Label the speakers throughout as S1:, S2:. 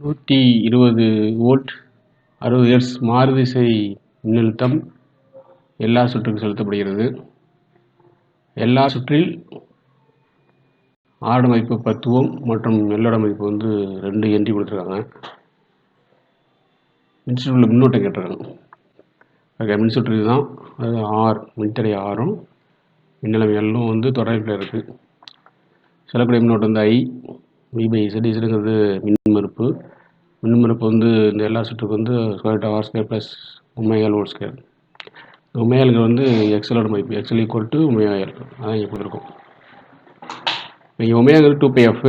S1: நூற்றி இருபது வோல்ட் அறுபது ஹெர்ட்ஸ் மாறுதிசை மின்னழுத்தம் எல்லா சுற்றுக்கும் செலுத்தப்படுகிறது. எல்லா சுற்றில் ஆடு மதிப்பு பத்து ஓம் மற்றும் எல்லோட மதிப்பு வந்து ரெண்டு என்ட்ரி கொடுத்துருக்காங்க. மின்சுற்றில் மின்னோட்டம் கேட்டிருக்காங்க. ஓகே மின்சுற்று தான் அது ஆர் மின்தடை ஆறும் மின்னலம் எல்லும் வந்து தொடர்பில் இருக்குது செல்லக்கூடிய மின்னோட்டம் வந்து ஐ வி பை இசட் மின்மறுப்பு. மின்மறுப்பு வந்து இந்த எல்லா சுற்றுக்கு வந்து ஸ்கொயர் ஆர் ஸ்கேர் ப்ளஸ் உமையால் ஓல் ஸ்கொயர் உமையாளுக்கு வந்து எக்ஸலோட மதிப்பு எக்ஸல் ஈக்குவல் டு உமையாயல் அதான் இங்கே கொடுத்துருக்கோம். இங்கே உமையாங்கிறது டூ பை எஃப்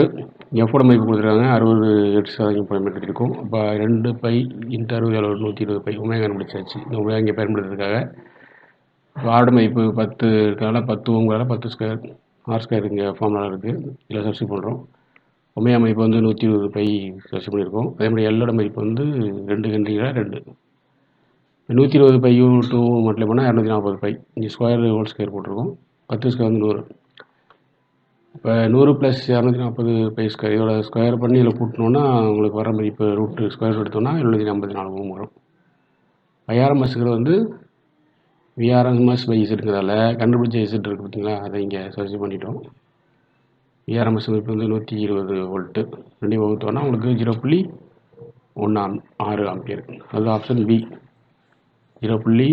S1: எஃபோட மதிப்பு கொடுத்துருக்காங்க. அறுபது ஹெட்ஸ் தான் இங்கே பயன்படுத்தியிருக்கோம் அப்போ ரெண்டு பை இன்ட்டு அறுபது எவ்வளோ நூற்றி இருபது பை ஒமேகா கண்டுபிடிச்சாச்சு. இந்த ஒமேகா இங்கே பயன்படுத்துறதுக்காக. வார்டு ஆர்டு மதிப்பு பத்து இருக்கிறனால பத்து உங்களால் பத்து ஸ்கொயர் ஆர் ஸ்கொயர் இங்கே ஃபார்முலா இருக்குது இதில் சப்ஸ்டி பண்ணுறோம் ஒமேகா மதிப்பு வந்து நூற்றி இருபது பை சப்ஸ்டி பண்ணியிருக்கோம். அதே மாதிரி எல்லோட மதிப்பு வந்து ரெண்டு கண்டிங்களா ரெண்டு. நூற்றி இருபது பையும் டூ மட்டும் போனால் இரநூத்தி நாற்பது பை. இங்கே ஸ்கொயர் ஹோல் ஸ்கொயர் போட்டிருக்கோம். பத்து ஸ்கொயர் வந்து நூறு. இப்போ நூறு ப்ளஸ் இரநூத்தி நாற்பது பை ஸ்கொயர் இதோட ஸ்கொயர் பண்ணி இதில் கூட்டினோன்னா உங்களுக்கு வர மதிப்பு ரூட்டு ஸ்கொயர் எடுத்தோம்னா எழுநூற்றி ஐம்பத்தி நாலு ஓம் வரும். ஐஆர்எம்எஸ்ங்கிறது வந்து விஆர்எம்எஸ் பை இசட்டுங்கிறதால கண்டுபிடிச்ச இசட் இருக்குது பார்த்தீங்களா அதை இங்கே சர்ச் பண்ணிட்டோம். ஏஆர்எம்எஸ் மதிப்பு வந்து நூற்றி இருபது வோல்ட்டு ரெண்டையும் வகுத்தோன்னா உங்களுக்கு ஜீரோ புள்ளி ஒன்று ஆம் ஆறு ஆம்பியர். அது ஆப்ஷன் பி. ஜீரோ புள்ளி